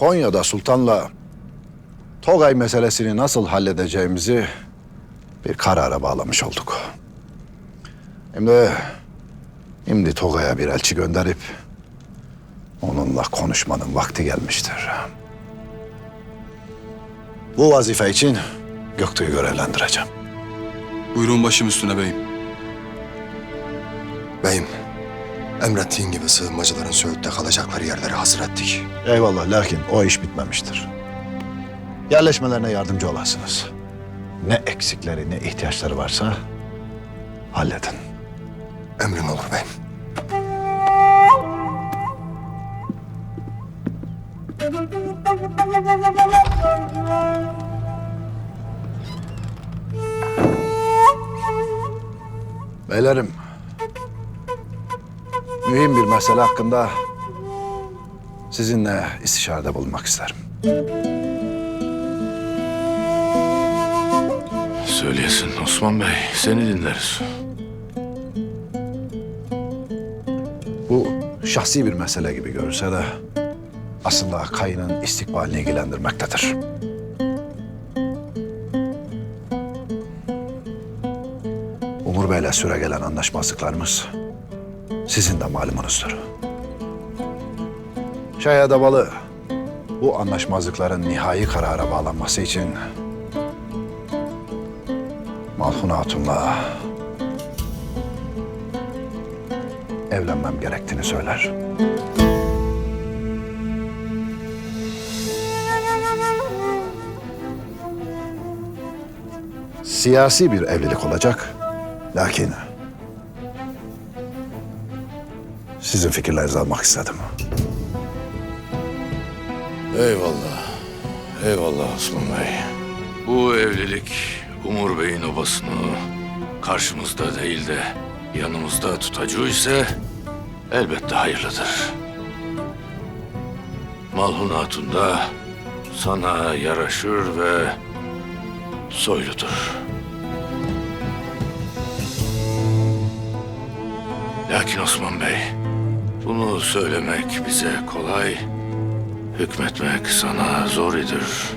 Konya'da sultanla Togay meselesini nasıl halledeceğimizi bir karara bağlamış olduk. Şimdi, şimdi Togay'a bir elçi gönderip onunla konuşmanın vakti gelmiştir. Bu vazife için Göktuğ'u görevlendireceğim. Buyurun başım üstüne beyim. Beyim, emrettiğin gibi sığınmacıların Söğüt'te kalacakları yerleri hazır ettik. Eyvallah lakin o iş bitmemiştir. Yerleşmelerine yardımcı olasınız. Ne eksikleri ne ihtiyaçları varsa halledin. Emrin olur beyim. Beylerim, mühim bir mesele hakkında sizinle istişarede bulunmak isterim. Söyleyesin Osman Bey, seni dinleriz. Bu şahsi bir mesele gibi görülse de aslında kayının istikbalini ilgilendirmektedir. Umur Bey'le süre gelen anlaşmazlıklarımız sizin de malumunuzdur. Şaya Davalı bu anlaşmazlıkların nihai karara bağlanması için Malhun Hatun'la evlenmem gerektiğini söyler. Siyasi bir evlilik olacak. Lakin sizin fikirlerinizi almak istedim. Eyvallah. Eyvallah Osman Bey. Bu evlilik Umur Bey'in obasını karşımızda değil de yanımızda tutacağı ise elbette hayırlıdır. Malhun Hatun da sana yaraşır ve soyludur. Lakin Osman Bey, bunu söylemek bize kolay, hükmetmek sana zor idir.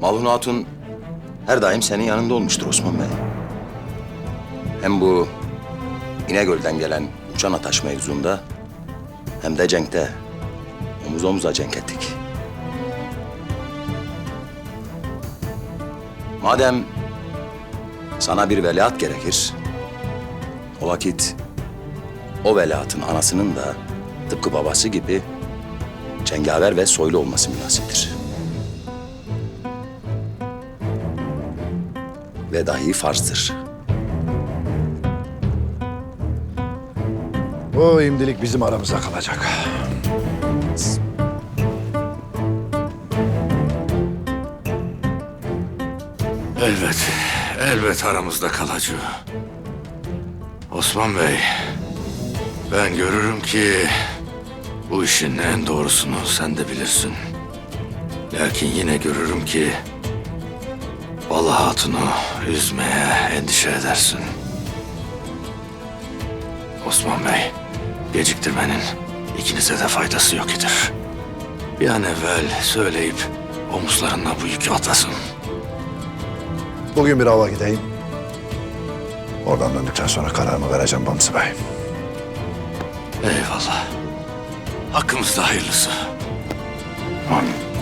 Malhun Hatun her daim senin yanında olmuştur Osman Bey. Hem bu İnegöl'den gelen uçan ataş mevzunda hem de cenkte omuz omuza cenk ettik. Madem sana bir veliaht gerekir, o vakit o veliahtın anasının da tıpkı babası gibi cengaver ve soylu olması münasiptir. ve dahi farzdır. Bu imdilik bizim aramızda kalacak. Elbet, elbet aramızda kalıcı. Osman Bey, ben görürüm ki bu işin en doğrusunu sen de bilirsin. Lakin yine görürüm ki Bala Hatun'u üzmeye endişe edersin. Osman Bey, geciktirmenin ikinize de faydası yok idir. Bir an evvel söyleyip omuzlarına bu yükü atasın. Bugün bir hava gideyim. Oradan döndükten sonra kararımı vereceğim Bamsı Bey. Eyvallah. Hakkımızda hayırlısı. Amin.